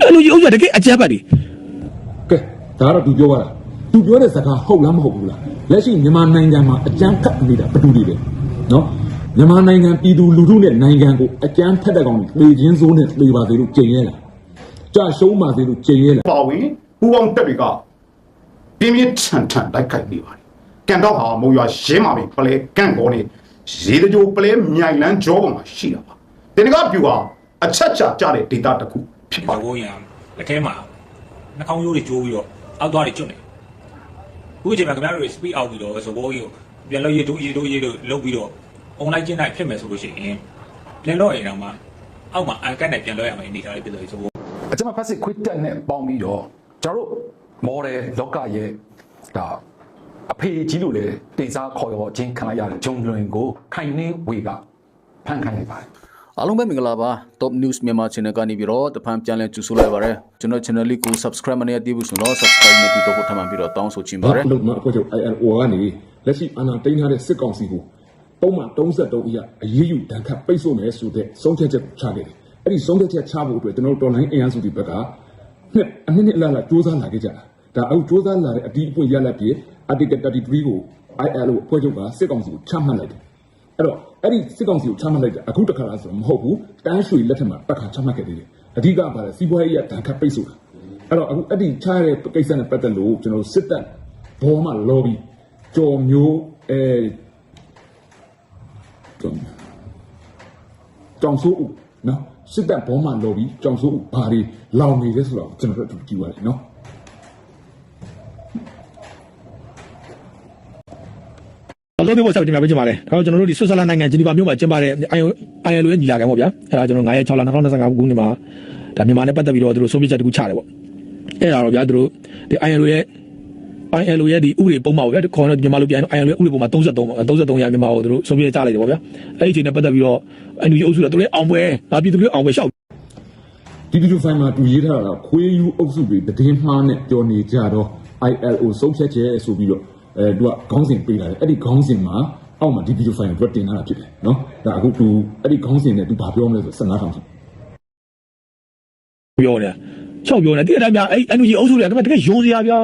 အဲ့လိုကြီးအုပ်စုကတကယ်အကြမ်းဖက်တွေကဲဒါကတော့သူပြောရတာသူပြောတဲ့စကားဟုတ်လားမဟုတ်ဘူးလားလက်ရှိမြန်မာနိုင်ငံမှာအကြမ်းဖက်နေတာဘယ်သူတွေလဲနော်မြန်မာနိုင်ငံပြည်သူလူထုနဲ့နိုင်ငံကိုအကြမ်းဖက်တဲ့ကောင်တွေပေချင်းစိုးနဲ့ပေပါသေးလို့ကြင်ရဲလားကြာရှုံးပါသေးလို့ကြင်ရဲလားပါဝင်ပူပေါင်းတက်တွေကပြင်းပြင်းထန်ထန်လိုက်ခိုက်နေပါတယ်ကန်တော့ဟာမုံရွာရင်းမာပြီပလဲကန့်ကောနေရေတကြိုပလဲမြိုင်လန်းကြောပေါ်မှာရှိတာပါတင်ကပြူဟာအချက်ချကြတဲ့ဒေတာတစ်ခု ဖြစ်ပါပါဘိုးရံလက်ထဲမှာနှာခေါင်းရိုးတွေကျိုးပြီးတော့အောက်သွားတွေကျွတ်နေခုအချိန်မှာခင်ဗျားတို့ speed out ပြီးတော့ဆိုဘိုးကြီးကိုပြန်လို့ရေတို့ရေတို့ရေတို့လုတ်ပြီးတော့ online ကျင်းတိုင်းဖြစ်မယ်ဆိုလို့ရှိရင်ပြန်လို့အိမ်တော့မှအောက်မှာအန်ကတ်နဲ့ပြန်လို့ရမယ်အနေထားလေးဖြစ်လို့ဆိုဘိုးအကျွန်မဖက်စစ်ခွစ်တက်နဲ့ပေါင်းပြီးတော့ကျွန်တော်တို့မော်ဒယ်လောကရဲ့ဒါအဖေကြီးလို့လေတင်စားခေါ်ရောချင်းခံလိုက်ရတဲ့ဂျုံလွင်ကိုခိုင်နေဝေကဖန်ခိုင်းလိုက်ပါတယ် အားလုံးပဲမင်္ဂလာပါ Top News မြန်မာ Channel ကနေပြီးတော့တဖန်ပြန်လည်ကြိုဆိုလိုက်ပါရစေကျွန်တော် Channel လေးကို Subscribe မနေသေးဘူးဆိုတော့ Subscribe နဲ့ပြီးတော့ထပ်မံပြီးတော့တောင်းဆိုချင်ပါတယ်လို့မှအဖွဲ့ချုပ် ILO ကနေလက်ရှိအာဏာသိမ်းထားတဲ့စစ်ကောင်စီကိုပုံမှန်33အရအရေးယူဒဏ်ခတ်ပိတ်ဆို့မယ်ဆိုတဲ့ဆုံးဖြတ်ချက်ချခဲ့တယ်အဲ့ဒီဆုံးဖြတ်ချက်ချဖို့အတွက်ကျွန်တော်တို့ online အင်အားစုတွေဘက်ကနှစ်အနှစ်နဲ့အလားလားစူးစမ်းလာခဲ့ကြတာဒါအခုစူးစမ်းလာတဲ့အတီးအပွင့်ရလက်ပြီး Article 33ကို ILO အဖွဲ့ချုပ်ကစစ်ကောင်စီကိုချမှတ်လိုက်တယ် အဲ့တော့အဲ့ဒီစစ်ကောင်စီကိုချမှတ်လိုက်တဲ့အခုတစ်ခါလားဆိုတော့မဟုတ်ဘူး။တန်းရွှေလက်ထက်မှာတစ်ခါချမှတ်ခဲ့သေးတယ်။အဓိကပါလဲစီးပွားရေးအတန်ခတ်ပိတ်ဆို့တာ။အဲ့တော့အခုအဲ့ဒီချရတဲ့ကိစ္စနဲ့ပတ်သက်လို့ကျွန်တော်တို့စစ်တပ်ဘောမှာ lobby ကြော်မျိုးအဲကြော်ကြောင်ဆိုးဦးနော်စစ်တပ်ဘောမှာ lobby ကြောင်ဆိုးဦးဘာတွေလောင်နေလဲဆိုတော့ကျွန်တော်တို့အတူကြည့်ရတယ်နော် အလုပ်တွေပေါ်ဆက်တင်ပြပေးချင်ပါတယ်ဒါတော့ကျွန်တော်တို့ဒီဆွစ်ဇာလန်နိုင်ငံဂျီနီဗာမြို့မှာကျင်းပတဲ့ ILO ရဲ့ညီလာခံပေါ့ဗျာအဲ့ဒါကျွန်တော်9ရက်6လ2025ခုနှစ်မှာဒါမြန်မာနဲ့ပတ်သက်ပြီးတော့သူတို့ဆုံးဖြတ်ချက်တခုချတယ်ပေါ့အဲ့ဒါတော့ဗျာသူတို့ဒီ ILO ရဲ့ ILO ရဲ့ဒီဥပဒေပုံမှန်ပေါ့ဗျာခေါ်တော့မြန်မာလိုပြန် ILO ရဲ့ဥပဒေပုံမှန်33ပေါ့33ရာမြန်မာကိုသူတို့ဆုံးဖြတ်ချလိုက်တယ်ပေါ့ဗျာအဲ့ဒီအချိန်နဲ့ပတ်သက်ပြီးတော့ NUG အုပ်စုကသူတို့အောင်ပွဲငါပြည်သူတွေအောင်ပွဲရှောက်ဒီဗီဒီယိုဖိုင်မှာသူရေးထားတာကခွေးယူအုပ်စုတွေတည်င်းမှားနဲ့ပြောနေကြတော့ ILO ဆုံးဖြတ်ချက်ဆိုပြီးတော့ အဲသူကခေါင်းစဉ်ပေးလာတယ်အဲ့ဒီခေါင်းစဉ်မှာအောက်မှာဒီဗီဒီယိုဖိုင်ကိုသူကတင်ထားတာဖြစ်တယ်နော်ဒါအခုသူအဲ့ဒီခေါင်းစဉ်နဲ့သူဘာပြောမလဲဆို15ထောင်ရှိပြောနေတာချောက်ပြောနေတိတဲ့အတိုင်းများအဲ့ NUG အုပ်စုတွေကခင်ဗျတကယ်ယုံစရာဗျာ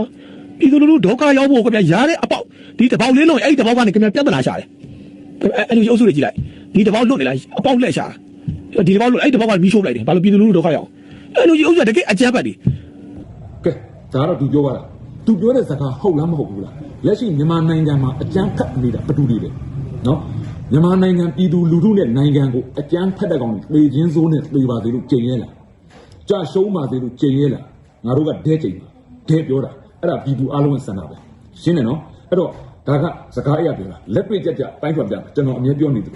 ပြည်သူလူထုဒုက္ခရောက်ဖို့ခင်ဗျရားတဲ့အပေါက်ဒီတပေါက်လေးလုံးအဲ့ဒီတပေါက်ကနေခင်ဗျပြဿနာရှာတယ်အဲ့ NUG အုပ်စုတွေကြည့်လိုက်ဒီတပေါက်လွတ်နေလားအပေါက်လက်ရှာဒီတပေါက်လွတ်အဲ့ဒီတပေါက်ကမီးရှို့လိုက်တယ်ဘာလို့ပြည်သူလူထုဒုက္ခရောက် NUG အုပ်စုကတကယ်အကြမ်းဖက်တွေကဲဒါကတော့သူပြောရတာ သူပြောတဲ့စကားဟုတ်လားမဟုတ်ဘူးလားလက်ရှိမြန်မာနိုင်ငံမှာအကြမ်းဖက်နေတာဘယ်သူတွေလဲနော်မြန်မာနိုင်ငံပြည်သူလူထုနဲ့နိုင်ငံကိုအကြမ်းဖက်တဲ့ကောင်တွေပေချင်းစိုးနဲ့ပေပါသေးလို့ကြင်ရဲလားကြာရှုံးပါသေးလို့ကြင်ရဲလားငါတို့ကဒဲကြိမ်ပါဒဲပြောတာအဲ့ဒါပြည်သူအလုံးရဲ့စံတာပဲရှင်းတယ်နော်အဲ့တော့ဒါကစကားအရပြောတာလက်တွေ့ကြကြပိုင်းခွက်ပြမယ်ကျွန်တော်အမြဲပြောနေတယ်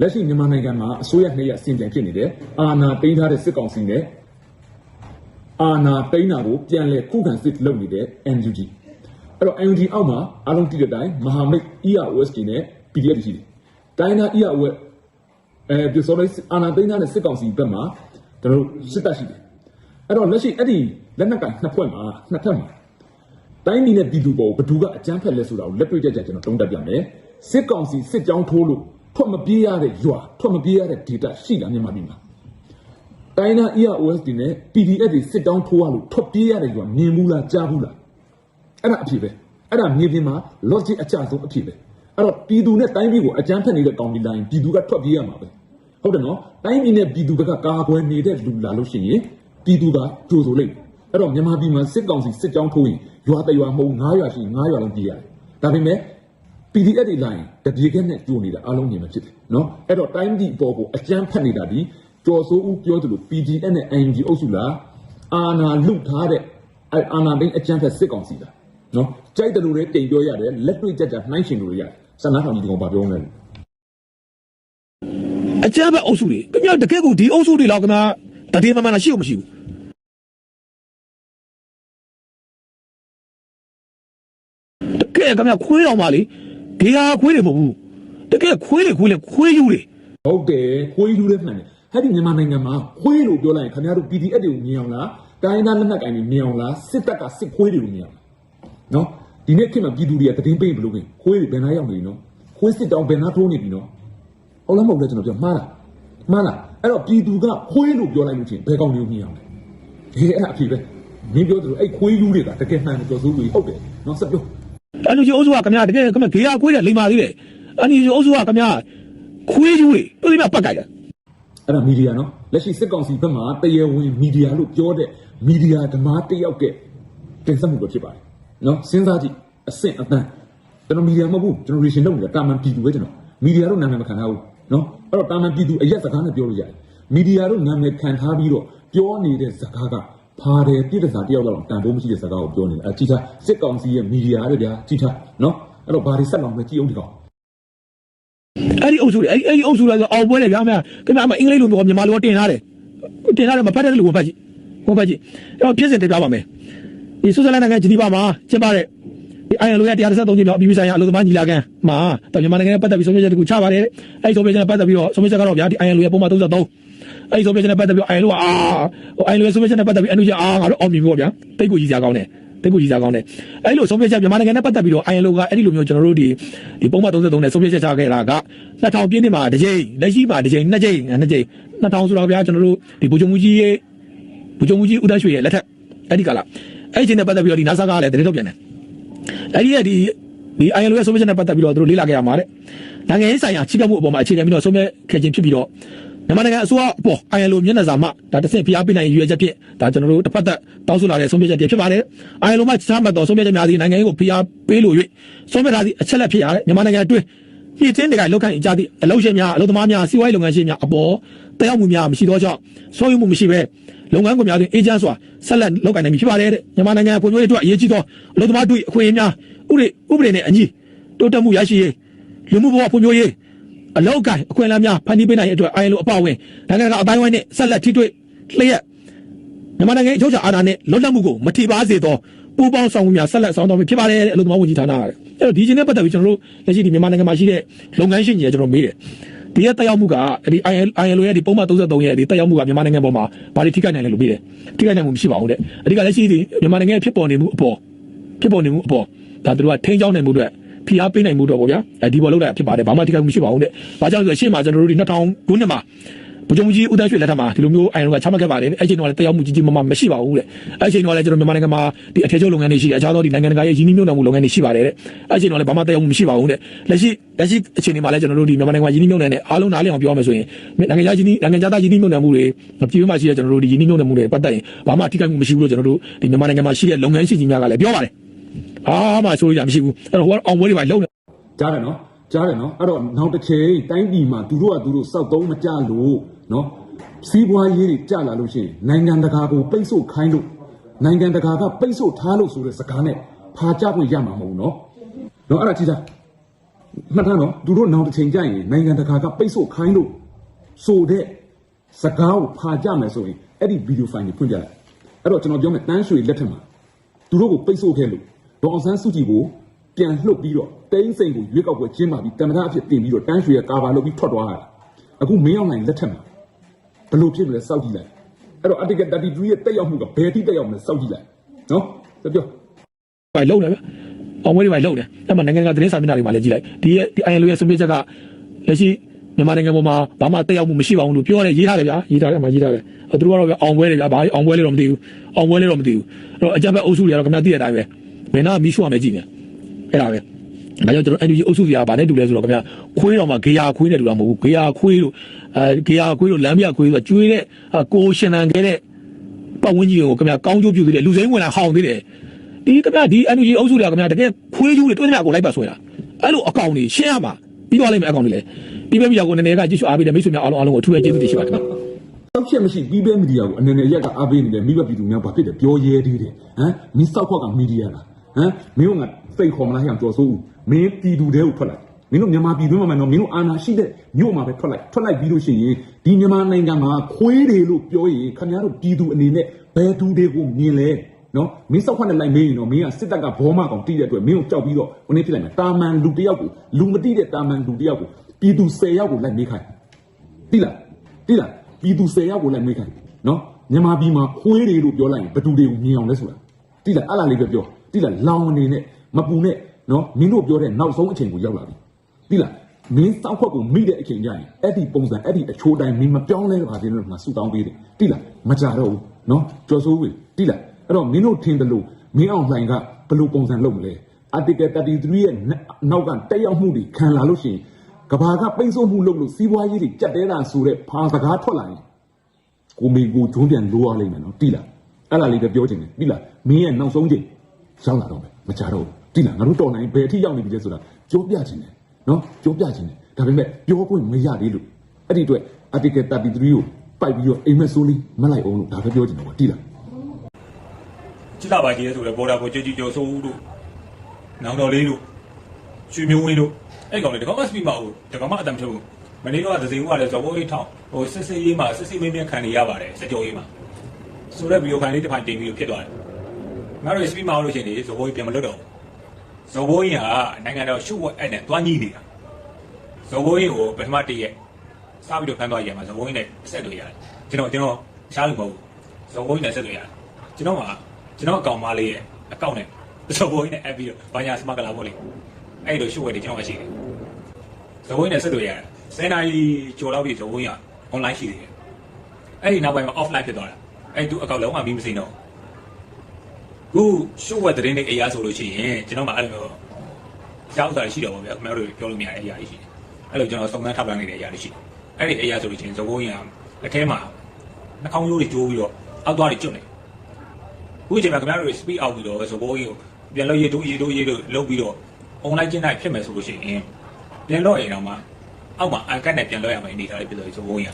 လက်ရှိမြန်မာနိုင်ငံမှာအစိုးရနှစ်ရပ်စင်ပြန်ဖြစ်နေတယ်အာဏာသိမ်းထားတဲ့စစ်ကောင်စီနဲ့ အာနာတိန်းတာကိုပြန်လဲခုခံစစ်လုပ်နေတဲ့ NUG အဲ့တော့ NUG အောက်မှာအားလုံးတည်တဲ့အတိုင်းမဟာမိတ် EROSD နဲ့ PDF ရှိတယ်။တိုင်းနာ EROS အဲပြစောလေးအာနာတိန်းတာနဲ့စစ်ကောင်စီဘက်မှာကျွန်တော်တို့စစ်တပ်ရှိတယ်။အဲ့တော့လက်ရှိအဲ့ဒီလက်နက်ကနှစ်ဖွဲ့မှာနှစ်ဖက်မှာတိုင်းပြည်နဲ့ပြည်သူပေါ်ဘယ်သူကအကြမ်းဖက်လဲဆိုတာကိုလက်တွေ့ကြကြကျွန်တော်တုံးတက်ပြမယ်။စစ်ကောင်စီစစ်ကြောင်းထိုးလို့ထွက်မပြေးရတဲ့ရွာထွက်မပြေးရတဲ့ data ရှိလားမြန်မာပြည်မှာ တိုင်းနာ EROSD နဲ့ PDF တွေစစ်တောင်းထိုးရလို့ထွက်ပြေးရတယ်ကွာမြင်ဘူးလားကြားဘူးလားအဲ့ဒါအဖြစ်ပဲအဲ့ဒါမြေပြင်မှာ logic အကျဆုံးအဖြစ်ပဲအဲ့တော့ပြည်သူနဲ့တိုင်းပြည်ကိုအကြမ်းဖက်နေတဲ့ကောင်ဒီတိုင်းပြည်သူကထွက်ပြေးရမှာပဲဟုတ်တယ်နော်တိုင်းပြည်နဲ့ပြည်သူဘက်ကကာကွယ်နေတဲ့လူလာလို့ရှိရင်ပြည်သူကကြိုဆိုလိမ့်မယ်အဲ့တော့မြန်မာပြည်မှာစစ်ကောင်စီစစ်ကြောင်းထိုးရင်ရွာတရွာမဟုတ်9ရွာရှိ9ရွာလုံးပြေးရတယ်ဒါပေမဲ့ PDF တွေလာရင်တပြေကက်နဲ့ကြိုနေတာအလုံးမြင်မှာဖြစ်တယ်နော်အဲ့တော့တိုင်းပြည်အပေါ်ကိုအကြမ်းဖက်နေတာဒီ ကြော်စိုးဦးပြောသလို PDF နဲ့ ING အုပ်စုလားအာနာလုထားတဲ့အဲ့အာနာဘင်းအကြမ်းဖက်စစ်ကောင်စီလားနော်ကြိုက်တယ်လို့လည်းတိမ်ပြောရတယ်လက်တွေ့ကြကြနှိုင်းရှင်လို့ရတယ်စနာထောင်ကြီးဒီကောင်ဘာပြောမလဲအကြမ်းဖက်အုပ်စုတွေခင်ဗျတကယ်ကိုဒီအုပ်စုတွေတော့ခင်ဗျတတိယမမှန်တာရှိလို့မရှိဘူးတကယ်ခင်ဗျခွေးတော်ပါလေဒီဟာခွေးတွေမဟုတ်ဘူးတကယ်ခွေးတွေခွေးလေခွေးယူတွေဟုတ်တယ်ခွေးယူတဲ့မှန်တယ် အဲ့ဒီမြန်မာနိုင်ငံမှာခွေးလို့ပြောလိုက်ရင်ခင်ဗျားတို့ PDF တွေကိုမြင်အောင်လားတိုင်းသားလက်နက်ကိုင်တွေမြင်အောင်လားစစ်တပ်ကစစ်ခွေးတွေကိုမြင်အောင်လားနော်ဒီနေ့ခေတ်မှာပြည်သူတွေကတည်င်းပိတ်ဘလို့ခင်ခွေးတွေဘယ်နှရောက်နေပြီနော်ခွေးစစ်တောင်ဘယ်နှထိုးနေပြီနော်ဟုတ်လားမဟုတ်လဲကျွန်တော်ပြောမှားလားမှားလားအဲ့တော့ပြည်သူကခွေးလို့ပြောလိုက်လို့ချင်းဘယ်ကောင်တွေကိုမြင်အောင်လဲဟေးအဲ့ဒါအဖြစ်ပဲမင်းပြောသလိုအဲ့ခွေးယူတွေကတကယ်မှန်တယ်ကျော်စိုးဦးဟုတ်တယ်နော်ဆက်ပြောအန်ယူဂျီအုပ်စုကခင်ဗျာတကယ်ခင်ဗျာဂေယာခွေးတယ်လိမ္မာသေးတယ်အန်ယူဂျီအုပ်စုကခင်ဗျာခွေးယူတွေတို့ဒီမှာပတ်ကြိုက်တယ် အဲ့ဒါမီဒီယာနော်လက်ရှိစစ်ကောင်စီဘက်မှာတရားဝင်မီဒီယာလို့ပြောတဲ့မီဒီယာဓမ္မတစ်ယောက်ကတင်ဆက်မှုပဲဖြစ်ပါတယ်နော်စဉ်းစားကြည့်အဆင့်အတန်းကျွန်တော်မီဒီယာမဟုတ်ဘူးကျွန်တော် reaction လုပ်နေတာတာမန်ပြည်သူပဲကျွန်တော်မီဒီယာတို့နာမည်မခံထားဘူးနော်အဲ့တော့တာမန်ပြည်သူအရက်စကားနဲ့ပြောလို့ရတယ်မီဒီယာတို့နာမည်ခံထားပြီးတော့ပြောနေတဲ့စကားကဖာတယ်ပြည်တစားတယောက်တော့တန်ဖိုးမရှိတဲ့စကားကိုပြောနေတယ်အကြည့်ထားစစ်ကောင်စီရဲ့မီဒီယာတွေဗျာကြည့်ထားနော်အဲ့တော့ဘာတွေဆက်လောင်ပဲကြည့်အောင်ဒီကောင် အဲ့ဒီအုပ်စုတွေအဲ့ဒီအဲ့ဒီအုပ်စုတွေဆိုအောင်ပွဲတယ်ဗျာမခင်ဗျာအမအင်္ဂလိပ်လိုပြောမြန်မာလိုတင်ထားတယ်တင်ထားတယ်မဖတ်တဲ့လူကိုဖတ်ကြည့်ကိုဖတ်ကြည့်အဲ့တော့ဖြစ်စဉ်တင်ပြပါမယ်ဒီဆွစ်ဇာလန်နိုင်ငံဂျနီဗာမှာကျင်းပတဲ့ဒီအိုင်အန်လိုရဲ့133ကြိမ်မြောက်အပြည်ပြည်ဆိုင်ရာအလုပ်သမားညီလာခံမှာတော်မြန်မာနိုင်ငံနဲ့ပတ်သက်ပြီးဆုံးဖြတ်ချက်တခုချပါတယ်အဲ့ဒီဆုံးဖြတ်ချက်နဲ့ပတ်သက်ပြီးတော့ဆုံးဖြတ်ချက်ကတော့ဗျာဒီအိုင်အန်လိုရဲ့ပုံမှန်33အဲ့ဒီဆုံးဖြတ်ချက်နဲ့ပတ်သက်ပြီးအိုင်အန်လိုကအာအိုင်အန်လိုရဲ့ဆုံးဖြတ်ချက်နဲ့ပတ်သက်ပြီးအန်ယူဂျာအာငါတို့အောင်မြင်ပြီပေါ့ဗျာတိတ်ကိုကြီးစရာကောင်းတယ် တိတ်ကိုကြီးစရာကောင်းတယ်အဲ့လိုဆုံးဖြတ်ချက်မြန်မာနိုင်ငံနဲ့ပတ်သက်ပြီးတော့အိုင်အန်လိုကအဲ့ဒီလိုမျိုးကျွန်တော်တို့ဒီဒီပုံမှန်33နဲ့ဆုံးဖြတ်ချက်ချခဲ့တာက2000ပြည့်နှစ်မှာတစ်ကြိမ်လက်ရှိမှာတစ်ကြိမ်နှစ်ကြိမ်နှစ်ကြိမ်2000ဆိုတော့ဗျာကျွန်တော်တို့ဒီဘူဂျုံမူကြီးရဲ့ဘူဂျုံမူကြီးဦးတန်းရွှေရဲ့လက်ထက်အဲ့ဒီကလာအဲ့ဒီချိန်နဲ့ပတ်သက်ပြီးတော့ဒီ NASA ကလည်းတရေထုတ်ပြန်တယ်အဲ့ဒီရဲ့ဒီဒီ ILO ရဲ့ဆုံးဖြတ်ချက်နဲ့ပတ်သက်ပြီးတော့သူတို့လေ့လာခဲ့ရမှာတဲ့နိုင်ငံရေးဆိုင်ရာချိကပ်မှုအပေါ်မှာအခြေခံပြီးတော့ဆုံးဖြတ်ခဲ့ခြင်းဖြစ်ပြီးတော့ မြန်မာနိုင်ငံအစိုးရအပေါ် ILO မျက်နှာစာမှဒါတစ်ဆင့်ဖိအားပေးနိုင်ရည်ရွယ်ချက်ဖြင့်ဒါကျွန်တော်တို့တစ်ဖက်သက်တောင်းဆိုလာတဲ့ဆုံးဖြတ်ချက်တွေဖြစ်ပါတယ် ILO မှချမှတ်သောဆုံးဖြတ်ချက်များသည့်နိုင်ငံရေးကိုဖိအားပေးလို့၍ဆုံးဖြတ်ထားသည့်အချက်လက်ဖြစ်ရတဲ့မြန်မာနိုင်ငံအတွင်းပြည်တင်းတွေကလောက်ခံကြသည့်အလုပ်ရှင်များအလုပ်သမားများစီးပွားရေးလုပ်ငန်းရှင်များအပေါ်တရားမှုများမရှိသောကြောင့်ဆုံးယမှုမရှိဘဲလုပ်ငန်းခွင်များတွင်အေဂျင့်စွာဆက်လက်လုပ်ကိုင်နိုင်ပြီဖြစ်ပါတယ်တဲ့မြန်မာနိုင်ငံဖွံ့ဖြိုးရေးအတွက်အရေးကြီးသောအလုပ်သမားတွေအခွင့်အရေးများဥပဒေဥပဒေနဲ့အညီတိုးတက်မှုရရှိရေးလူမှုဘဝဖွံ့ဖြိုးရေး အလောက်ကိုင်အခွင့်အလမ်းများဖန်တီးပေးနိုင်ရေးအတွက်အိုင်လိုအပအဝင်နိုင်ငံတကာအတိုင်းဝိုင်းနဲ့ဆက်လက်ထိတွေ့လျက်မြန်မာနိုင်ငံအချုပ်အခြာအာဏာနဲ့လွတ်လပ်မှုကိုမထိပါစေသောပူးပေါင်းဆောင်မှုများဆက်လက်ဆောင်တော်မူဖြစ်ပါတယ်တဲ့အလုပ်သမားဝန်ကြီးဌာနကအဲ့တော့ဒီချင်းနဲ့ပတ်သက်ပြီးကျွန်တော်တို့လက်ရှိဒီမြန်မာနိုင်ငံမှာရှိတဲ့လုပ်ငန်းရှင်ကြီးကကျွန်တော်မေးတယ်ဒီရဲ့တက်ရောက်မှုကဒီ ILO ရဲ့ဒီပုံမှန်33ရဲ့ဒီတက်ရောက်မှုကမြန်မာနိုင်ငံပေါ်မှာဘာတွေထိခိုက်နိုင်လဲလို့မေးတယ်ထိခိုက်နိုင်မှုမရှိပါဘူးတဲ့အဓိကလက်ရှိဒီမြန်မာနိုင်ငံရဲ့ဖြစ်ပေါ်နေမှုအပေါ်ဖြစ်ပေါ်နေမှုအပေါ်ဒါတို့ကထိန်းချောင်းနိုင်မှုအတွက် ဖိအားပေးနိုင်မှုတော့ဗောဗျာအဲဒီပေါ်လောက်တာဖြစ်ပါတယ်ဘာမှထိခိုက်မှုမရှိပါဘူးတဲ့ဘာကြောင့်လဲဆိုတော့ရှေ့မှာကျွန်တော်တို့ဒီ2000ခုနှစ်မှာဗိုလ်ချုပ်ကြီးဦးတန်းရွှေလက်ထက်မှာဒီလိုမျိုးအိုင်ရိုကချမှတ်ခဲ့ပါတယ်အဲ့ချိန်တော့လည်းတက်ရောက်မှုကြီးကြီးမားမားမရှိပါဘူးတဲ့အဲ့ချိန်တော့လည်းကျွန်တော်မြန်မာနိုင်ငံမှာဒီအထည်ချုပ်လုပ်ငန်းတွေရှိတယ်အခြားသောဒီနိုင်ငံတကာရဲ့ရင်းနှီးမြှုပ်နှံမှုလုပ်ငန်းတွေရှိပါတယ်တဲ့အဲ့ချိန်တော့လည်းဘာမှတက်ရောက်မှုမရှိပါဘူးတဲ့လက်ရှိလက်ရှိအချိန်ဒီမှာလည်းကျွန်တော်တို့ဒီမြန်မာနိုင်ငံမှာရင်းနှီးမြှုပ်နှံတဲ့အားလုံးနားလည်အောင်ပြောရမယ်ဆိုရင်နိုင်ငံခြားရင်းနှီးနိုင်ငံခြားသားရင်းနှီးမြှုပ်နှံမှုတွေပြည်ပမှာရှိတဲ့ကျွန်တော်တို့ဒီရင်းနှီးမြှုပ်နှံမှုတွေပတ်သက်ရင်ဘာမှထိခိုက်မှုမရှိဘူးလို့ကျွန်တော်တို့ဒီမြန်မာနိုင်ငံမှာရှိတဲ့လုပ်ငန်းရှင်ကြီးများကလည်းပြောပါတယ် အားမှဆိုရမရှိဘူးအဲ့တော့ဟိုကအောင်ပွဲတွေပါလုံးကြားတယ်နော်ကြားတယ်နော်အဲ့တော့နောက်တစ်ချိန်တိုင်းပြည်မှာသူတို့ကသူတို့စောက်သုံးမကြလို့နော်စီးပွားရေးတွေကြလာလို့ရှိရင်နိုင်ငံတကာကိုပိတ်ဆို့ခိုင်းလို့နိုင်ငံတကာကပိတ်ဆို့ထားလို့ဆိုတဲ့စကားနဲ့ဖာကြပွင့်ရမှာမဟုတ်ဘူးနော်နော်အဲ့ဒါကြည့်တာမှတ်ထားနော်သူတို့နောက်တစ်ချိန်ကြရင်နိုင်ငံတကာကပိတ်ဆို့ခိုင်းလို့ဆိုတဲ့စကားကိုဖာကြမယ်ဆိုရင်အဲ့ဒီဗီဒီယိုဖိုင်ကိုဖွင့်ပြလိုက်အဲ့တော့ကျွန်တော်ပြောမယ်တန်းရွှေလက်ထက်မှာသူတို့ကိုပိတ်ဆို့ခဲ့လို့ ဒေါအောင်ဆန်းစုကြည်ကိုပြန်လှုပ်ပြီးတော့တင်းစိန်ကိုရွေးကောက်ပွဲကျင်းပပြီးတမန်တော်အဖြစ်တင်ပြီးတော့တန်းရွှေရကာဗာလုပ်ပြီးထွက်သွားတာအခုမင်းအောင်နိုင်လက်ထက်မှာဘယ်လိုဖြစ်လဲစောက်ကြည့်လိုက်အဲ့တော့ article 33ရဲ့တက်ရောက်မှုကဘယ်ထိတက်ရောက်မလဲစောက်ကြည့်လိုက်နော်ပြောပြောပိုင်လုံးတယ်ဗျအောင်ပွဲတွေပိုင်လုံးတယ်အဲ့မှာနိုင်ငံကသတင်းစာမျက်နှာတွေမှာလည်းကြည့်လိုက်ဒီရဲ့ဒီ ILO ရဲ့ဆုံးဖြတ်ချက်ကလက်ရှိမြန်မာနိုင်ငံပေါ်မှာဘာမှတက်ရောက်မှုမရှိပါဘူးလို့ပြောရတယ်ရေးထားတယ်ဗျာရေးထားတယ်မှာရေးထားတယ်သူတို့ကတော့ဗျအောင်ပွဲတွေဗျာဘာအောင်ပွဲလေးတော့မသိဘူးအောင်ပွဲလေးတော့မသိဘူးအဲ့တော့အကြမ်းဖက်အုပ်စုတွေကတော့ခင်ဗျာသိတဲ့အတိုင်းပဲ ဘယ်နာမီးရှို့ရမယ်ကြည့်နေအဲ့ဒါပဲဒါကြောင့်ကျွန်တော် NUG အုပ်စုတွေကဗာနဲ့တူလဲဆိုတော့ခင်ဗျာခွေးတော်မှာဂေယာခွေးနဲ့တူတာမဟုတ်ဘူးဂေယာခွေးတို့အဲဂေယာခွေးတို့လမ်းပြခွေးတို့ကျွေးတဲ့ကိုရှင်နံခဲ့တဲ့ပတ်ဝန်းကျင်ကိုခင်ဗျာကောင်းကျိုးပြုသေးတယ်လူစိမ်းဝင်လာဟောင်းသေးတယ်ဒီခင်ဗျာဒီ NUG အုပ်စုတွေကခင်ဗျာတကယ်ခွေးကျူးတွေတွင်းမြကိုလိုက်ပါဆွဲတာအဲ့လိုအကောင်တွေရှင်းရမှာပြီးသွားလိမ့်မယ်အကောင်တွေလေပြီးပဲပြီးတော့ကိုနည်းနည်းကကြည့်ရှုအားပေးတယ်မိတ်ဆွေများအားလုံးအားလုံးကိုအထူးပဲကျေးဇူးတင်ရှိပါတယ်ခင်ဗျာတောက်ချက်မရှိပြီးပဲမီဒီယာကိုအနေနဲ့ရက်ကအားပေးနေတယ်မိဘပြည်သူများဘာဖြစ်တယ်ပြောရဲသေးတယ်ဟမ်မင်းစောက်ခွက်ကမီဒီယာလား ဟမ်မင်းကစိတ်ခေါ်မလားဟဲ့ကြော်စိုးဦးမင်းပြည်သူတွေကိုထွက်လိုက်မင်းတို့မြန်မာပြည်တွင်းမှာမယ်နော်မင်းတို့အာဏာရှိတဲ့မြို့မှာပဲထွက်လိုက်ထွက်လိုက်ပြီးလို့ရှိရင်ဒီမြန်မာနိုင်ငံမှာခွေးတွေလို့ပြောရင်ခင်ဗျားတို့ပြည်သူအနေနဲ့ဘယ်သူတွေကိုမြင်လဲနော်မင်းစောက်ခွက်နဲ့လိုက်မေးရင်တော့မင်းကစစ်တပ်ကဘောမကောင်တီးတဲ့အတွက်မင်းကိုကြောက်ပြီးတော့ဟိုနေ့ဖြစ်လိုက်မယ်တာမန်လူတစ်ယောက်ကိုလူမတိတဲ့တာမန်လူတစ်ယောက်ကိုပြည်သူ10ယောက်ကိုလိုက်မေးခိုင်းတိလားတိလားပြည်သူ10ယောက်ကိုလည်းမေးခိုင်းနော်မြန်မာပြည်မှာခွေးတွေလို့ပြောလိုက်ရင်ဘယ်သူတွေကိုမြင်အောင်လဲဆိုတာတိလားအဲ့လားလေးပဲပြော တိလားလောင်အနေနဲ့မပူနဲ့နော်မင်းတို့ပြောတဲ့နောက်ဆုံးအချိန်ကိုရောက်လာပြီတိလားမင်းစောက်ခွက်ကိုမိတဲ့အချိန်ကျရင်အဲ့ဒီပုံစံအဲ့ဒီအချိုးတိုင်းမင်းမပြောင်းလဲပါသေးလို့ငါဆူတောင်းပေးတယ်တိလားမကြတော့ဘူးနော်ကျော်စိုးဝင်တိလားအဲ့တော့မင်းတို့ထင်တယ်လို့မင်းအောင်လှိုင်ကဘယ်လိုပုံစံလုပ်မလဲ article 33ရဲ့နောက်ကတက်ရောက်မှုတွေခံလာလို့ရှိရင်ကဘာကပိတ်ဆို့မှုလုပ်လို့စီးပွားရေးတွေကြက်တဲတာဆိုတဲ့ဖာစကားထွက်လာရင်ကိုမေကိုဂျုံးပြန်လိုရလိမ့်မယ်နော်တိလားအဲ့ဒါလေးပဲပြောချင်တယ်တိလားမင်းရဲ့နောက်ဆုံးချိန် ရောက်လာတော့မယ်မကြတော့ဘူးတိလားငါတို့တော်နိုင်ဘယ်အထိရောက်နေပြီလဲဆိုတာကြောပြချင်တယ်နော်ကြောပြချင်တယ်ဒါပေမဲ့ပြောခွင့်မရသေးလို့အဲ့ဒီအတွက် article 33ကိုပိုက်ပြီးတော့အိမ်မက်ဆိုးလေးမလိုက်အောင်လို့ဒါပဲပြောချင်တယ်ကွာတိလားကြည့်တာပါကြီးလဲဆိုတော့ဘော်ဒါကိုကြွကြွကျော်ဆိုးတို့နောင်တော်လေးတို့ရွှေမျိုးဝင်းတို့အဲ့ကောင်လေတကောင်မစပီမဟုတ်တကောင်မအတမ်းထုတ်မနေ့တော့သစီဦးကလည်းဇော်ဘိုးကြီးထောင်းဟိုစစ်စစ်ရေးမှာစစ်စစ်မင်းမင်းခံနေရပါတယ်စကြောရေးမှာဆိုတော့ဗီဒီယိုဖိုင်လေးတစ်ဖိုင်တင်ပြီးဖြစ်သွားတယ် ငါတို့စပီမဟုတ်လို့ရှိရင်ဇော်ဘိုးကြီးပြန်မလွတ်တော့ဇော်ဘိုးကြီးကနိုင်ငံတော်ရှုပ်ဝက်အဲ့နဲ့တွားညီးနေတာဇော်ဘိုးကြီးကိုပထမတည့်ရက်စားပြီးတော့ဖမ်းသွားရမှာဇော်ဘိုးကြီးနဲ့ဆက်တွေ့ရတယ်ကျွန်တော်ကျွန်တော်ရှားလို့မဟုတ်ဘူးဇော်ဘိုးကြီးနဲ့ဆက်တွေ့ရတယ်ကျွန်တော်ကကျွန်တော်အကောင်မလေးရဲ့အကောင့်နဲ့ဇော်ဘိုးကြီးနဲ့အပ်ပြီးတော့ဘာညာစမကလာဖို့လေအဲ့လိုရှုပ်ဝက်တွေကျွန်တော်ကရှိတယ်ဇဝင်းနဲ့ဆက်တွေ့ရတယ်။စနေနိုင်ကြော်တော့ပြီဇဝင်းက online ရှိသေးတယ်။အဲ့ဒီနောက်ပိုင်းမှာ offline ဖြစ်သွားတာ။အဲ့သူအကောင့်လုံးဝမီးမစိမ့်တော့ဘူး။ ခုရှုပ်ဝက်သတင်းတွေအရာဆိုလို့ရှိရင်ကျွန်တော်မှအဲ့လိုမျိုးရောက်တာရှိတော့ဗောဗျာ။ခင်ဗျားတို့ပြောလို့မရတဲ့အရာတွေရှိတယ်။အဲ့လိုကျွန်တော်စုံစမ်းထောက်ပံ့နေတဲ့အရာတွေရှိတယ်။အဲ့ဒီအရာဆိုလို့ရှိရင်ဇဝင်းကအထဲမှာနှာခေါင်းရိုးတွေကျိုးပြီးတော့အောက်သွားတွေကျွတ်နေ။ခုချိန်မှာခင်ဗျားတို့ speed out ပြီးတော့ဇဝင်းကိုပြန်လို့ရေတိုးရေတိုးရေတိုးလုံးပြီးတော့ online ကျင်းတိုင်းဖြစ်မယ်ဆိုလို့ရှိရင်ပြန်တော့ရင်တော့မှအောက်မှာအကတ်နဲ့ပြန်တော့ရမယ်အနေထားလေးဖြစ်သွားပြီဆိုဘုံရ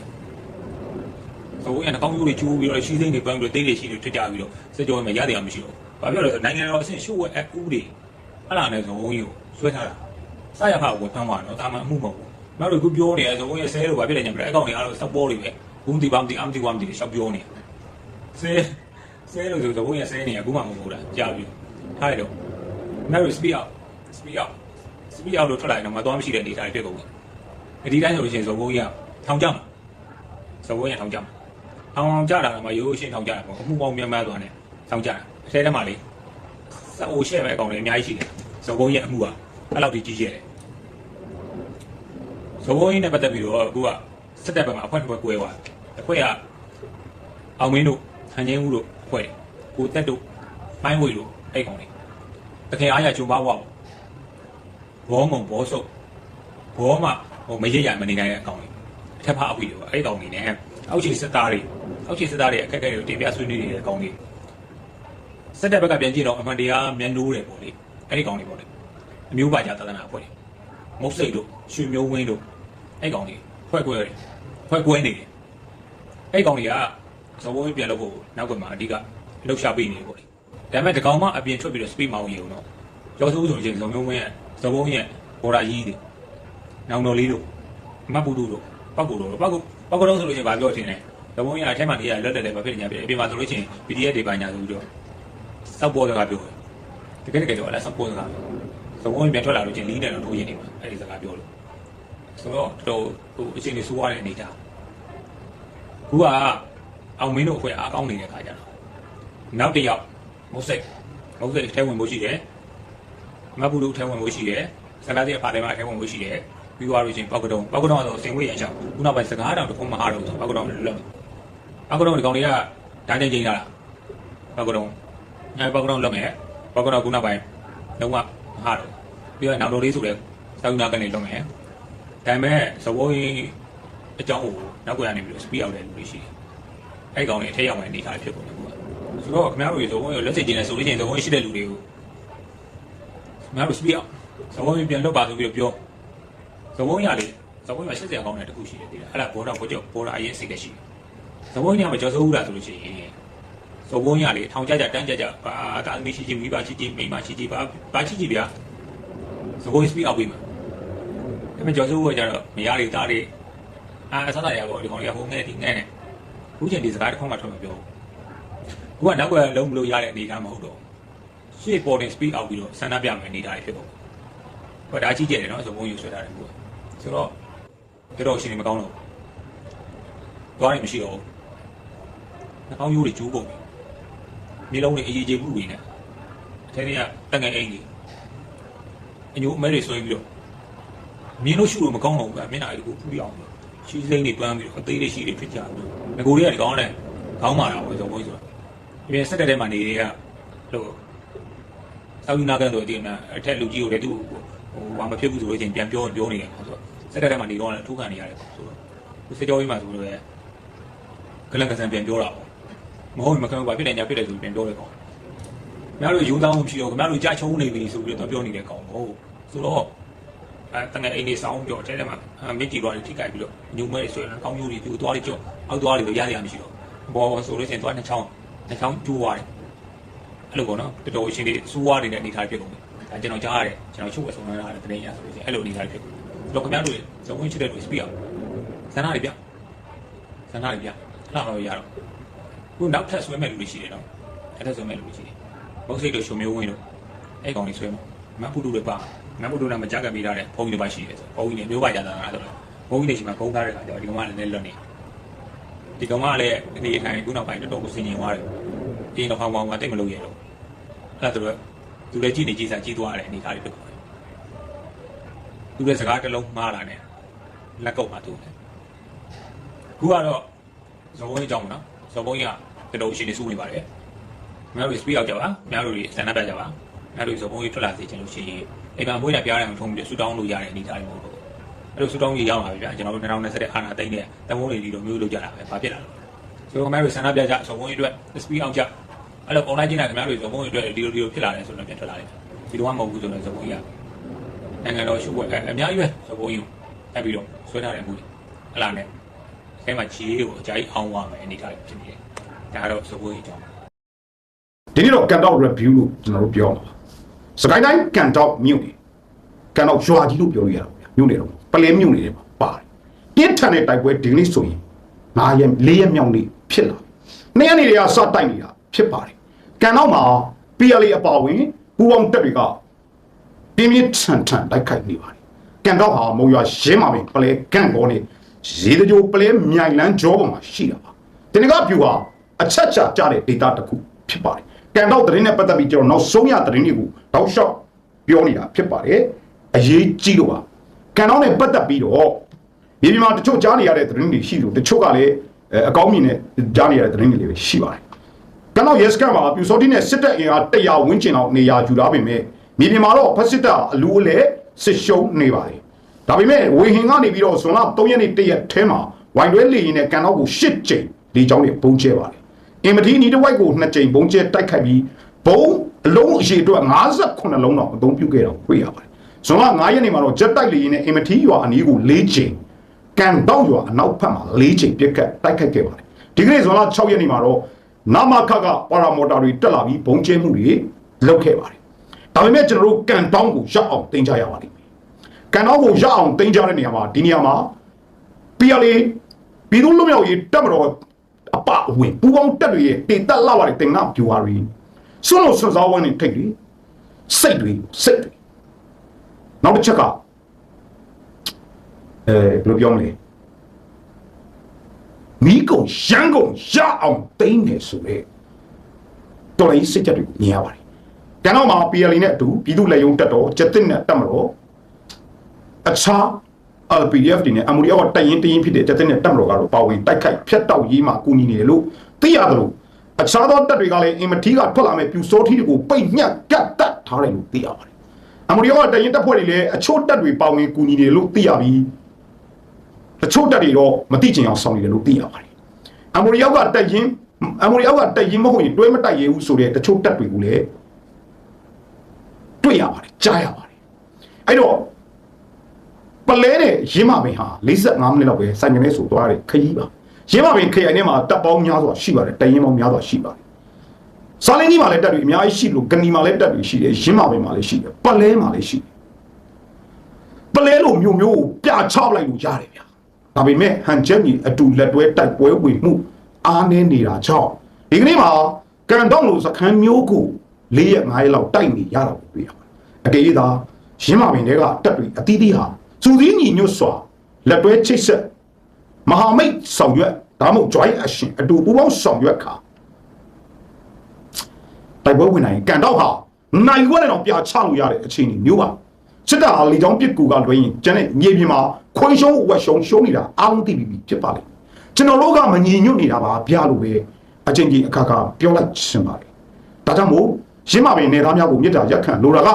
ဆိုဘုံရနှာခေါင်းရိုးတွေကျိုးပြီးတော့ရှီးစိမ့်တွေပန်းပြီးတော့တိတ်တွေရှိတွေထွတ်ကြပြီးတော့စကြောမှာရတရားမရှိတော့ ဘာပြောလဲဆိုနိုင်ငံတော်အဆင့်ရှုပ်ဝဲအကူတွေအဲ့လာနဲ့ဆိုဘုံကြီးကိုဆွဲထားတာစရခါကိုဖမ်းသွားတော့တာမန်အမှုမဟုတ်ဘူးနောက်တော့ခုပြောနေရဆိုဘုံရဆဲလို့ဘာဖြစ်လဲညမလဲအကောင့်တွေအားလုံးစပေါ်တွေပဲဘုံဒီပမ်ဒီအမ်ဒီဝမ်ဒီရှောက်ပြောနေဆဲဆဲလို့ဆိုဘုံရဆဲနေအခုမှမဟုတ်ဘူးလားကြာပြီထားရတော့နောက် speed out speed out စပီအောက်လို့ထွက်လာရင်တော့မသွားမရှိတဲ့အနေအထားတွေဖြစ်ကုန်တယ်။ဒီတိုင်းဆိုလို့ရှိရင်ဇော်ဘိုးကြီးကထောင်ကြမှာ။ဇော်ဘိုးကြီးကထောင်ကြမှာ။ထောင်အောင်ကြတာကမှရိုးရိုးရှင်းထောင်ကြတာပေါ့။အမှုပေါင်းများများသွားနေထောင်ကြတာ။ အထဲထဲမှာလေစအိုရှဲပဲအကောင်တွေအများကြီးရှိတယ်။ဇော်ဘိုးကြီးရဲ့အမှုကအဲ့လောက်ကြီးကြီးကျယ်တယ်။ဇော်ဘိုးကြီးနဲ့ပတ်သက်ပြီးတော့အခုကစစ်တပ်ဘက်မှာအဖွဲ့တစ်ဖွဲ့ကွဲသွားတယ်။အဖွဲ့ကအောင်မင်းတို့ဟန်ချင်းဦးတို့အဖွဲ့ကိုတက်တို့ပိုင်းဝေတို့အဲ့ကောင်တွေတကယ်အားရကျုံပါဝါဘောငုံဘောဆုပ်ဘောမှဟိုမရရမနေနိုင်တဲ့အကောင်တွေအထက်ဖအပ်ပြီးတော့အဲ့ကောင်တွေနဲ့အောက်ခြေစစ်သားတွေအောက်ခြေစစ်သားတွေအခက်အခဲတွေကိုတင်ပြဆွေးနွေးနေတဲ့အကောင်တွေ စစ်တပ်ဘက်ကပြန်ကြည့်တော့အမှန်တရားမြန်နိုးတယ်ပေါ့လေအဲ့ဒီကောင်တွေပေါ့လေအမျိုးပါကြသဒနာအဖွဲ့တွေမုတ်စိတ်တို့ရွှေမျိုးဝင်းတို့အဲ့ကောင်တွေဖွဲ့ကွဲတယ်ဖွဲ့ကွဲနေတယ်အဲ့ကောင်တွေကဇော်ဘုံပြန်လို့ဖို့နောက်ကမှအဓိကလှုပ်ရှားပေးနေတယ်ပေါ့လေဒါပေမဲ့ဒီကောင်မှအပြင်ထွက်ပြီးတော့ speed မောင်းရုံတော့ကျော်စိုးဆိုရင်ဇော်မျိုးဝင်းရဲ့ဇော်ဘုံရဲ့ဘော်ဒါကြီးတွေနောင်တော်လေးတို့မတ်ပူတို့ပောက်ကူတို့ပောက်ကူပောက်ကူတော့ဆိုလို့ရှိရင်ဗာပြောတင်တယ်ဇော်ဘုံရဲ့အထက်မှာနေရလွတ်တယ်တယ်ဗာဖြစ်နေကြပြီအပြင်မှာဆိုလို့ရှိရင် PDF တွေပါညာဆိုပြီးတော့ စောက်ပေါ်စကားပြောတယ်တကယ်တကယ်တော့အဲ့စောက်ပေါ်စကားဇော်ဘုံပြန်ထွက်လာလို့ချင်းလီးတယ်တော့ထိုးရင်နေမှာအဲ့ဒီစကားပြောလို့ဆိုတော့တော့ဟိုအချိန်ကြီးစိုးရတဲ့အနေထားခုကအောင်မင်းတို့အခွင့်အားကောင်းနေတဲ့ခါကြတော့နောက်တစ်ယောက်မုတ်စိတ်မုတ်စိတ်ထဲဝင်ဖို့ရှိတယ်မတ်ဘူးတို့ထဲဝင်ဖို့ရှိတယ်စကားတဲ့ဖာတယ်မှာထဲဝင်ဖို့ရှိတယ်ပြီးသွားလို့ချင်းပောက်ကတုံးပောက်ကတုံးကတော့စင်ဝေးရန်ချောင်းခုနောက်ပိုင်းစကားတောင်တစ်ခုမအားတော့ဘူးပောက်ကတုံးလွတ်ပောက်ကတုံးဒီကောင်တွေကဒန်းတင်ချိန်လာတာပောက်ကတုံး အဲပောက်ကတုံးလွတ်မယ်ပောက်ကတုံးခုနောက်ပိုင်းလုံးဝမအားတော့ပြီးတော့နောက်တော်လေးဆိုလဲစောင်းနာကနေလွတ်မယ်ဒါပေမဲ့သဘောရင်းအကြောင်းကိုနောက်ကွယ်ကနေပြီးတော့ speed out တဲ့လူတွေရှိတယ်အဲ့ကောင်တွေအထက်ရောက်မှနေထားဖြစ်ကုန်တယ်ကွာဆိုတော့ခင်ဗျားတို့ရေသဘောရလက်စစ်ကျင်းနေဆိုလို့ချင်းသဘောရှိတဲ့လူတွေကိုခင်ဗျားတို့ speed out သဘောရင်းပြန်လွတ်ပါဆိုပြီးတော့ပြောသဘောရလေသဘောရ80ကောင်းတဲ့တခုရှိတယ်ဒီလားအဲ့ဒါဘောတော့ဘောကျော်ဘောတော့အရင်စိတ်ကရှိတယ်သဘောရင်းကမကြောက်စိုးဘူးလားဆိုလို့ရှိရင် သဘောရလေထောင်ကြကြတန်းကြကြပါတာသမီးရှိချင်းမိဘရှိချင်းမိမရှိချင်းပါပါရှိချင်းဗျာသဘောရ speed out ပြီးမှာဒါပေမဲ့ကြောက်စိုးကကြတော့မရလေတားလေအာဆန္ဒရပေါ့ဒီကောင်တွေကဟိုငဲ့ဒီငဲ့နဲ့ခုချိန်ဒီစကားတစ်ခေါက်မှထွက်မပြောဘူးခုကနောက်ကလုံးမလို့ရတဲ့အနေအထားမဟုတ်တော့ရှေ့ပေါ်တင် speed out ပြီးတော့ဆန္ဒပြမယ်အနေအထားဖြစ်ပေါ့ဟောဒါကြီးကျယ်တယ်နော်သဘုံယူဆွဲထားတယ်ခုကဆိုတော့တော်တော်ရှင်နေမကောင်းတော့ဘူးသွားရင်မရှိတော့ဘူးနှာခေါင်းရိုးတွေကျိုးကုန်ပြီ မျိုးလုံးတွေအေးအေးကျေမှုတွေနဲ့အထဲတွေကတက်ငယ်အိမ်ကြီးအညိုအမဲတွေဆွဲပြီးတော့မြင်းလို့ရှုလို့မကောင်းတော့ဘူးကမျက်နှာလေးကိုဖူးပြအောင်ရှီးစိမ့်တွေပန်းပြီးတော့အသေးလေးရှိတွေဖြစ်ကြတယ်ငကိုတွေကဒီကောင်းတယ်ခေါင်းမာတာပေါ့ဇော်ဘုန်းကြီးဆိုတာပြင်စက်တက်ထဲမှာနေရလို့စောက်ယူနာကန်ဆိုအတင်းအအထက်လူကြီးကိုလည်းသူ့ဟိုဘာမဖြစ်ဘူးဆိုလို့ချင်းပြန်ပြောပြောနေတယ်ဆိုတော့စက်တက်ထဲမှာနေတော့လည်းထိုးခံနေရတယ်ဆိုတော့စစ်ကြောရေးမှာဆိုလို့လည်းကလန်ကဆန်ပြန်ပြောတာပေါ့ မဟုတ်မခံဘူးဘာဖြစ်နေညာဖြစ်တယ်ဆိုပြန်ပြောတယ်ကောခင်ဗျားတို့ယူသားမှုဖြစ်တော့ခင်ဗျားတို့ကြားချုံနေပြီဆိုပြီးတော့ပြောနေတဲ့ကောင်ဟုတ်ဆိုတော့အဲတငယ်အိမ်နေဆောင်ပြောတဲ့ထဲမှာမင်းကြည့်တော့ထိကြိုက်ပြီးတော့ညုံမဲဆွဲတယ်ကောင်းမျိုးတွေပြူသွားလေးကြော့အောက်သွားလေးတော့ရရမရှိတော့ဘောဆိုလို့ချင်းသွားနှစ်ချောင်းနှစ်ချောင်းကျိုးသွားတယ်အဲ့လိုပေါ့နော်တော်တော်အရှင်လေးစူးဝါးနေတဲ့အနေထားဖြစ်ကုန်တယ်ဒါကျွန်တော်ကြားရတယ်ကျွန်တော်ချုပ်ဝယ်ဆုံးရတဲ့တနေ့ရဆိုလို့ရှိရင်အဲ့လိုအနေထားဖြစ်ကုန်တော့ခင်ဗျားတို့ဇုံဝင်ချစ်တဲ့လူစပီအောင်ဇန္နာတွေပြဇန္နာတွေပြအဲ့တော့ရတော့ ခုနောက်ထပ်ဆွဲမဲ့လူတွေရှိတယ်နော်အဲ့ဒါဆွဲမဲ့လူတွေရှိတယ်ဘုတ်စိတ်တို့ရှုံမျိုးဝင်တို့အဲ့ကောင်တွေဆွဲမှာမပုတုတွေပါမပုတုနဲ့မကြက်ကပေးထားတဲ့ဘုံကြီးတွေပါရှိတယ်ဆိုဘုံကြီးတွေမျိုးပါကြတာလားဆိုတော့ဘုံကြီးတွေရှိမှဂုံးသားတဲ့ခါကျတော့ဒီကောင်ကလည်းလွတ်နေဒီကောင်ကလည်းအနေထိုင်ခုနောက်ပိုင်းတော်တော်ကိုစင်ကျင်သွားတယ်ဒီတော့ဟောင်းဟောင်းကတိတ်မလို့ရတော့အဲ့ဒါတော့သူလည်းကြည့်နေကြည့်စားကြည့်သွားတယ်အနေထားတွေဖြစ်သွားတယ်သူလည်းစကားတစ်လုံးမှားလာတယ်လက်ကုပ်မှာသူတယ်ခုကတော့ဇော်ဘုန်းကြီးကြောင်းမနော်ဇော်ဘုန်းကြီးက တော်တော်ရှင်နေစူးနေပါတယ်မင်းတို့ speed out ကြပါမင်းတို့စတန်ဒပ်ပြကြပါမင်းတို့ဇော်ဘုန်းကြီးထွက်လာစေချင်လို့ရှိရင်အိမ်မှာမွေးရပြားတယ်မထုံးပြီးဆူတောင်းလို့ရတဲ့အနေထားတွေမဟုတ်ဘူးအဲ့လိုဆူတောင်းကြီးရောက်လာပြီဗျာကျွန်တော်တို့2020တဲ့အာနာသိမ့်တဲ့တမုန်းတွေဒီလိုမျိုးလုပ်ကြတာပဲဘာဖြစ်လာလဲဆိုတော့မင်းတို့စတန်ဒပ်ပြကြဇော်ဘုန်းကြီးအတွက် speed out ကြအဲ့လို online ကျင်းတာခင်ဗျားတို့ဇုံပုံတွေအတွက်ဒီလိုဒီလိုဖြစ်လာတယ်ဆိုတော့ပြန်ထွက်လာတယ်ဒီတော့မဟုတ်ဘူးဆိုတော့ဇုံပုံကြီးကနိုင်ငံတော်ရှုပ်ွက်အများကြီးပဲဇုံပုံကြီးကိုတက်ပြီးတော့ဆွဲထားတယ်မှုအလားနဲ့အဲမှာကြီးကိုအကြိုက်အောင်သွားမယ်အနေထားဖြစ်နေတယ် ဒါတော့ဇုံပုံကြီးအကြောင်းဒီနေ့တော့ကန်တော့ review လို့ကျွန်တော်တို့ပြောမှာပါစကိုင်းတိုင်းကန်တော့မြို့နေကန်တော့ရွာကြီးလို့ပြောလို့ရတာပေါ့ဗျာမြို့နေတော့ပလဲမြို့နေတယ်ပါပါတယ်ပြင်းထန်တဲ့တိုက်ပွဲဒီနေ့ဆိုရင်9ရက်4ရက်မြောက်နေ့ဖြစ်လာနေ့ရက်နေ့တွေကစတိုက်နေတာဖြစ်ပါတယ်ကန်တော့မှာ PLA အပါဝင်ပူပေါင်းတက်တွေကပြင်းပြင်းထန်ထန်တိုက်ခိုက်နေပါတယ်ကန်တော့ဟာမုံရွာရင်းမှာပဲပလဲကန်ကောနေရေတကြိုပလဲမြိုင်လန်းကြောပေါ်မှာရှိတာပါဒီနေ့ကပြူဟာ အချက်ချကြတဲ့ data တစ်ခုဖြစ်ပါတယ်ကန်တော့သတင်းနဲ့ပတ်သက်ပြီးကျွန်တော်နောက်ဆုံးရသတင်းတွေကိုတောက်လျှောက်ပြောနေတာဖြစ်ပါတယ်အရေးကြီးလို့ပါကန်တော့နဲ့ပတ်သက်ပြီးတော့မြေပြင်မှာတချို့ကြားနေရတဲ့သတင်းတွေရှိလို့တချို့ကလည်းအဲအကောင်းမြင်နဲ့ကြားနေရတဲ့သတင်းတွေလည်းပဲရှိပါတယ်ကန်တော့ yes ကန်မှာပြူစောတိနဲ့စစ်တပ်အင်အား100ဝန်းကျင်လောက်နေရာယူလာပေမဲ့မြေပြင်မှာတော့ဖက်စစ်တပ်အလူအလဲစစ်ရှုံးနေပါတယ်ဒါပေမဲ့ဝေဟင်ကနေပြီးတော့ဇွန်လ3ရက်နေ့တရက်ထဲမှာဝိုင်တွဲလေရင်နဲ့ကန်တော့ကို10ကြိမ်လေချောင်းတွေပုံကျဲပါတယ် အင်မတီနီတစ်ဝိုက်ကိုနှစ်ကြိမ်ဘုံကျဲတိုက်ခိုက်ပြီးဘုံအလုံးအရှိအတွက်58လုံးတော့အသုံးပြုခဲ့တော့တွေ့ရပါတယ်။ဇွန်လ9ရက်နေ့မှာတော့ဂျက်တိုက်လေရင်နဲ့အင်မတီရွာအနီးကို၄ကြိမ်ကန်တောက်ရွာအနောက်ဘက်မှာ၄ကြိမ်ပြစ်ခတ်တိုက်ခိုက်ခဲ့ပါတယ်။ဒီကနေ့ဇွန်လ6ရက်နေ့မှာတော့နာမခကပါရာမော်တာတွေတက်လာပြီးဘုံကျဲမှုတွေလုပ်ခဲ့ပါတယ်။ဒါပေမဲ့ကျွန်တော်တို့ကန်တောင်းကိုရပ်အောင်တင်ကြရပါလိမ့်မယ်။ကန်တောင်းကိုရပ်အောင်တင်ကြတဲ့နေရာမှာဒီနေရာမှာ PLA ပြည်သူ့လူမျိုးရေးတက်မတော် အပအဝင်ပူပေါင်းတက်တွေရဲ့တင်တက်လာပါတဲ့တင်ငါပြူဟာရီစွန့်လို့စွန့်စားဝန်းနေထိတ်တွေစိတ်တွေစိတ်တွေနောက်တစ်ချက်ကအဲဘယ်လိုပြောမလဲမိကုံရန်ကုန်ရအောင်တိမ့်နေဆိုလေတော်လေးစိတ်ချက်တွေမြင်ရပါတယ်ကျန်တော့မှာ PLA နဲ့အတူပြည်သူ့လက်ယုံတက်တော်ကျက်တင်နဲ့တက်မတော်အခြား LPDF တွေနဲ့ MODF ကတိုက်ရင်တရင်ဖြစ်တဲ့တက်တဲ့တက်မတော်ကတော့ပါဝင်တိုက်ခိုက်ဖျက်တောက်ရေးမှာကူညီနေတယ်လို့သိရတယ်လို့အခြားသောတက်တွေကလည်းအင်မတီကထွက်လာမဲ့ပြူစောထီတွေကိုပိတ်ညက်ကတ်တတ်ထားတယ်လို့သိရပါတယ်။ MODF ကတိုက်ရင်တက်ဖွဲ့တွေလည်းအချို့တက်တွေပါဝင်ကူညီနေတယ်လို့သိရပြီးတချို့တက်တွေတော့မသိချင်အောင်ဆောင်နေတယ်လို့သိရပါတယ်။ MODF ကတိုက်ရင် MODF ကတိုက်ရင်မဟုတ်ရင်တွဲမတိုက်ရဘူးဆိုတဲ့တချို့တက်တွေကိုလည်းတွေ့ရပါတယ်ကြားရပါတယ်။အဲ့တော့ ပလဲတဲ့ရင်းမပင်ဟာ45မိနစ်လောက်ပဲစိုင်ကနေဆိုသွားတယ်ခကြီးပါရင်းမပင်ခရိုင်ထဲမှာတပ်ပေါင်းများစွာရှိပါတယ်တရင်ပေါင်းများစွာရှိပါတယ်စားလင်းကြီးမှာလည်းတပ်တွေအများကြီးရှိလို့ကဏီမှာလည်းတပ်တွေရှိတယ်ရင်းမပင်မှာလည်းရှိတယ်ပလဲမှာလည်းရှိတယ်ပလဲလိုမျိုးမျိုးကိုပြချပလိုက်လို့ရတယ်ဗျာဒါပေမဲ့ဟန်ချက်ကြီးအတူလက်တွဲတိုက်ပွဲဝင်မှုအားနည်းနေတာကြောင့်ဒီကနေ့မှာကန်တော့လို့စခန်းမျိုးကို၄ရက်၅ရက်လောက်တိုက်နေရတာကိုတွေ့ရပါတယ်အကေးသာရင်းမပင်တွေကတပ်တွေအသီးသီးဟာ စူးစီးညီညွတ်စွာလက်တွဲချိတ်ဆက်မဟာမိတ်ဆောင်ရွက်ဒါမှမဟုတ် join action အတူပူးပေါင်းဆောင်ရွက်ခါတိုက်ပွဲဝင်နိုင်ကန်တော့ဟာနိုင်ခွက်နဲ့တော့ပြချလို့ရတဲ့အခြေအနေမျိုးပါစစ်တပ်ဟာလေကြောင်းပစ်ကူကလွှဲရင်ကျန်တဲ့မြေပြင်မှာခွင့်ရှုံးဝက်ရှုံးရှုံးနေတာအားလုံးသိပြီးဖြစ်ပါလိမ့်ကျွန်တော်တို့ကမညီညွတ်နေတာပါဗျာလို့ပဲအချင်းကြီးအခါခါပြောလိုက်ရှင်ပါလေဒါကြောင့်မို့ရှင်းပါပဲနေသားများကိုမြစ်တာရက်ခံလိုတာက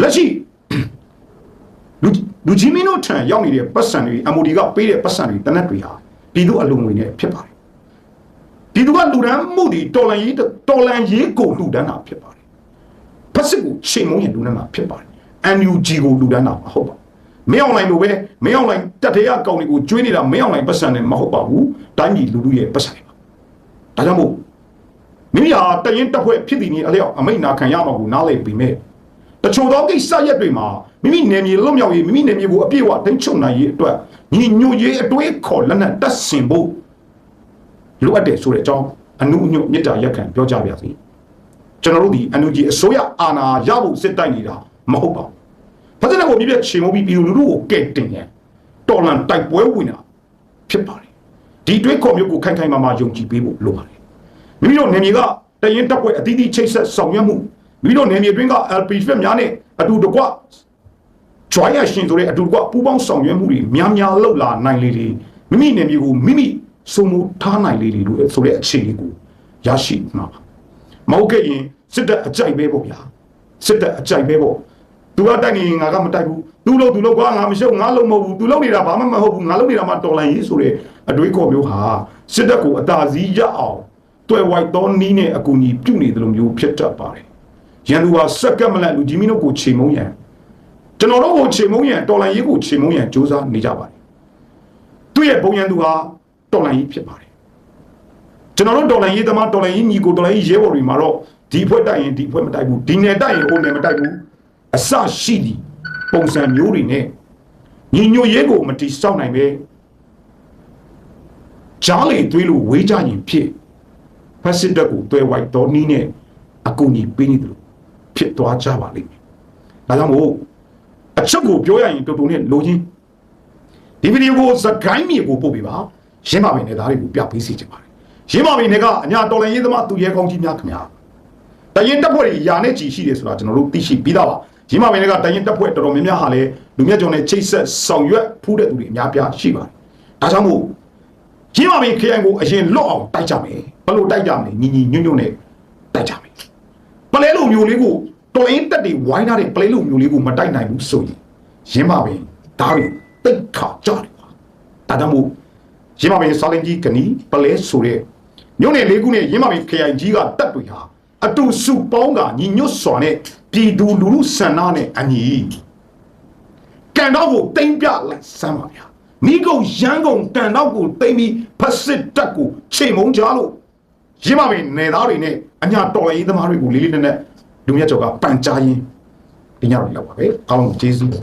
လက်ရှိ လူလူကြီးမင်းတို့ထံရောက်နေတဲ့ပတ်စံတွေ MOD ကပေးတဲ့ပတ်စံတွေတနက်တွေဟာပြည်သူအလုံးငွေနဲ့ဖြစ်ပါတယ်ပြည်သူကလူဒန်းမှုတွေတော်လန်ရေးတော်လန်ရေးကိုလူဒန်းတာဖြစ်ပါတယ်ဖက်စစ်ကိုချိန်မုံရင်လူဒန်းတာဖြစ်ပါတယ် NUG ကိုလူဒန်းတာမဟုတ်ပါဘူးမင်းအောင်လိုင်းလိုပဲမင်းအောင်လိုင်းတက်တဲ့အကောင်တွေကိုကျွေးနေတာမင်းအောင်လိုင်းပတ်စံနဲ့မဟုတ်ပါဘူးတိုင်းပြည်လူလူရဲ့ပတ်စံတွေပါဒါကြောင့်မို့မိမိဟာတရင်တက်ဖွဲ့ဖြစ်တည်နေအလျောက်အမိတ်နာခံရမှာကိုနားလေပြီးမဲ့ တချို့သောကိစ္စရက်တွေမှာမိမိနယ်မြေလွတ်မြောက်ရေးမိမိနယ်မြေကိုအပြည့်အဝထိန်းချုပ်နိုင်ရေးအတွက်ညီညွတ်ရေးအတွေးခေါ်လက်နက်တက်ဆင်ဖို့လိုအပ်တယ်ဆိုတဲ့အကြောင်းအနုအညွတ်မြစ်တာရက်ခံပြောကြပါစေကျွန်တော်တို့ဒီအန်ယူဂျီအစိုးရအာဏာရဖို့စစ်တိုက်နေတာမဟုတ်ပါဘူးဘာလို့လဲကိုမြပြချေမိုးပြီးပြည်သူလူထုကိုကဲ့တင်ရတော်လန်တိုက်ပွဲဝင်တာဖြစ်ပါတယ်ဒီတွေးခေါ်မျိုးကိုခိုင်ခိုင်မာမာယုံကြည်ပေးဖို့လိုပါတယ်မိမိတို့နယ်မြေကတရင်တပ်ပွဲအသီးသီးချိတ်ဆက်ဆောင်ရွက်မှု မိမိတို့နယ်မြေတွင်းက LP ဖက်များနဲ့အတူတကွ joy action ဆိုတဲ့အတူတကွပူးပေါင်းဆောင်ရွက်မှုတွေများများလှုပ်လာနိုင်လေလေမိမိနယ်မြေကိုမိမိစုံမထားနိုင်လေလေလို့ဆိုတဲ့အခြေအနေကိုရရှိမှာပါမဟုတ်ခဲ့ရင်စစ်တပ်အကြိုက်ပဲပေါ့ဗျာစစ်တပ်အကြိုက်ပဲပေါ့သူကတိုက်နေရင်ငါကမတိုက်ဘူးသူလို့သူလို့ကွာငါမရှုပ်ငါလုံးမဟုတ်ဘူးသူလုံးနေတာဘာမှမဟုတ်ဘူးငါလုံးနေတာမှတော်လန်ရေးဆိုတဲ့အတွေးခေါ်မျိုးဟာစစ်တပ်ကိုအသာစီးရအောင်တွယ်ဝိုက်သောနီးနဲ့အကူအညီပြုနေတယ်လို့မျိုးဖြစ်တတ်ပါတယ် ရန်သူဟာစက္ကန့်မလန့်လူကြီးမင်းတို့ကိုချိန်မုံရန်ကျွန်တော်တို့ကိုချိန်မုံရန်တော်လန်ရေးကိုချိန်မုံရန်စ조사နေကြပါတယ်သူ့ရဲ့ဘုံရန်သူဟာတော်လန်ရေးဖြစ်ပါတယ်ကျွန်တော်တို့တော်လန်ရေးသမားတော်လန်ရေးညီကိုတော်လန်ရေးရဲဘော်တွေမှာတော့ဒီဖွဲ့တိုက်ရင်ဒီဖွဲ့မတိုက်ဘူးဒီနယ်တိုက်ရင်ဟိုနယ်မတိုက်ဘူးအစရှိသည်ပုံစံမျိုးတွေနဲ့ညီညွတ်ရေးကိုမတိစောက်နိုင်ပဲကြားလေသွေးလို့ဝေးကြရင်ဖြစ်ဖက်စစ်တပ်ကိုတွဲဝိုက်တော်နီးနဲ့အကူအညီပေးနေတယ်လို့ ဖြစ်သွားကြပါလိမ့်မယ်ဒါကြောင့်မို့အချက်ကိုပြောရရင်တူတူနဲ့လိုချင်းဒီဗီဒီယိုကိုစကိုင်းမြေကိုပို့ပေးပါရင်းပါမယ်နဲ့သားတွေကိုပြပေးစီချင်ပါတယ်ရင်းပါမယ်နဲ့ကအညာတော်လန်ရေးသမားသူရဲကောင်းကြီးများခင်ဗျာတရင်တပ်ဖွဲ့တွေယာနဲ့ကြည်ရှိတယ်ဆိုတာကျွန်တော်တို့သိရှိပြီးသားပါရင်းပါမယ်နဲ့ကတရင်တပ်ဖွဲ့တော်တော်များများဟာလည်းလူမြတ်ကျော်နဲ့ချိတ်ဆက်ဆောင်ရွက်ဖူးတဲ့သူတွေအများပြားရှိပါတယ်ဒါကြောင့်မို့ရင်းပါမယ်ခရိုင်ကိုအရင်လွတ်အောင်တိုက်ကြမယ်ဘယ်လိုတိုက်ကြမလဲညီညီညွတ်ညွတ်နဲ့တိုက်ကြမယ် ပလဲလိုမျိုးလေးကိုတော်ရင်တက်တွေဝိုင်းထားတဲ့ပလဲလိုမျိုးလေးကိုမတိုက်နိုင်ဘူးဆိုရင်ရင်းပါပင်ဒါတွေတိတ်ခါကြတယ်ပါဒါကြောင့်မို့ရင်းပါပင်စာလင်ကြီးကနီပလဲဆိုတဲ့မြို့နယ်လေးခုနဲ့ရင်းပါပင်ခရိုင်ကြီးကတက်တွေဟာအတူစုပေါင်းကညီညွတ်စွာနဲ့ပြည်သူလူထုဆန္ဒနဲ့အညီကန်တော့ကိုတိမ့်ပြလိုက်စမ်းပါဗျာမိကုံရန်ကုန်ကန်တော့ကိုတိမ့်ပြီးဖက်စစ်တက်ကိုချိန်မုံကြလို့ ရင်းပါပဲနေသားတွေနဲ့အညာတော်ရေးသမားတွေကိုလေးလေးနက်နက်လူမြတ်ကျော်ကပန်ကြားရင်းဒီညတော့ရောက်ပါပဲအားလုံးကျေးဇူးတင်